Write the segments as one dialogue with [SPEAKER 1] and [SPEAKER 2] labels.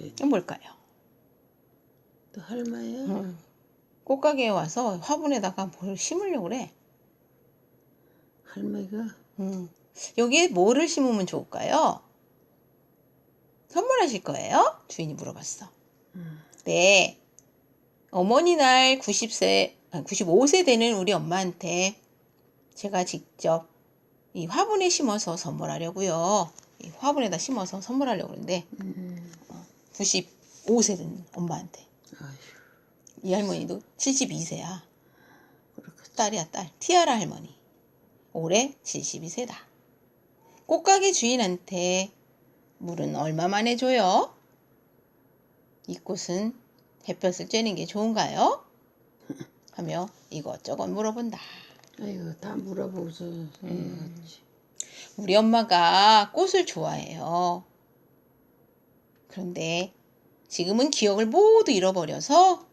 [SPEAKER 1] 이건 뭘까요?
[SPEAKER 2] 또 할머니야?
[SPEAKER 1] 음. 꽃가게에 와서 화분에다가 뭘 심으려고 그래.
[SPEAKER 2] 할머니가
[SPEAKER 1] 음. 여기에 뭐를 심으면 좋을까요? 선물하실 거예요? 주인이 물어봤어.
[SPEAKER 2] 음.
[SPEAKER 1] 네. 어머니 날 90세, 95세 되는 우리 엄마한테 제가 직접 이 화분에 심어서 선물하려고요. 이 화분에다 심어서 선물하려고 그러는데
[SPEAKER 2] 음.
[SPEAKER 1] 95세 된 엄마한테.
[SPEAKER 2] 아휴
[SPEAKER 1] 이 할머니도 72세야.
[SPEAKER 2] 그렇겠지.
[SPEAKER 1] 딸이야, 딸. 티아라 할머니. 올해 72세다. 꽃가게 주인한테 물은 얼마만에 줘요? 이 꽃은 햇볕을 쬐는 게 좋은가요? 하며 이것저것 물어본다.
[SPEAKER 2] 아이고 다 물어보고서
[SPEAKER 1] 음.
[SPEAKER 2] 해야지.
[SPEAKER 1] 우리 엄마가 꽃을 좋아해요. 그런데 지금은 기억을 모두 잃어버려서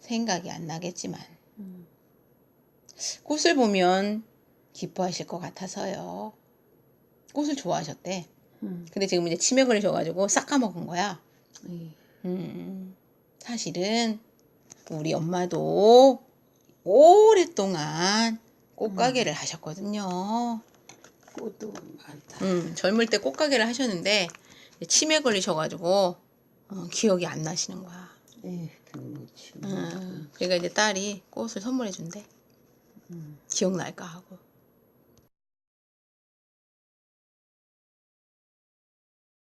[SPEAKER 1] 생각이 안 나겠지만
[SPEAKER 2] 음.
[SPEAKER 1] 꽃을 보면 기뻐하실 것 같아서요. 꽃을 좋아하셨대.
[SPEAKER 2] 음.
[SPEAKER 1] 근데 지금 이제 치매 걸리셔가지고 싹 까먹은 거야.
[SPEAKER 2] 에이,
[SPEAKER 1] 음, 사실은 우리 엄마도 오랫동안 꽃가게를 하셨거든요.
[SPEAKER 2] 꽃도 많다.
[SPEAKER 1] 음, 젊을 때 꽃가게를 하셨는데 치매 걸리셔가지고 어, 기억이 안 나시는 거야.
[SPEAKER 2] 에이, 그렇지.
[SPEAKER 1] 음, 그러니까 이제 딸이 꽃을 선물해 준대.
[SPEAKER 2] 음.
[SPEAKER 1] 기억날까 하고.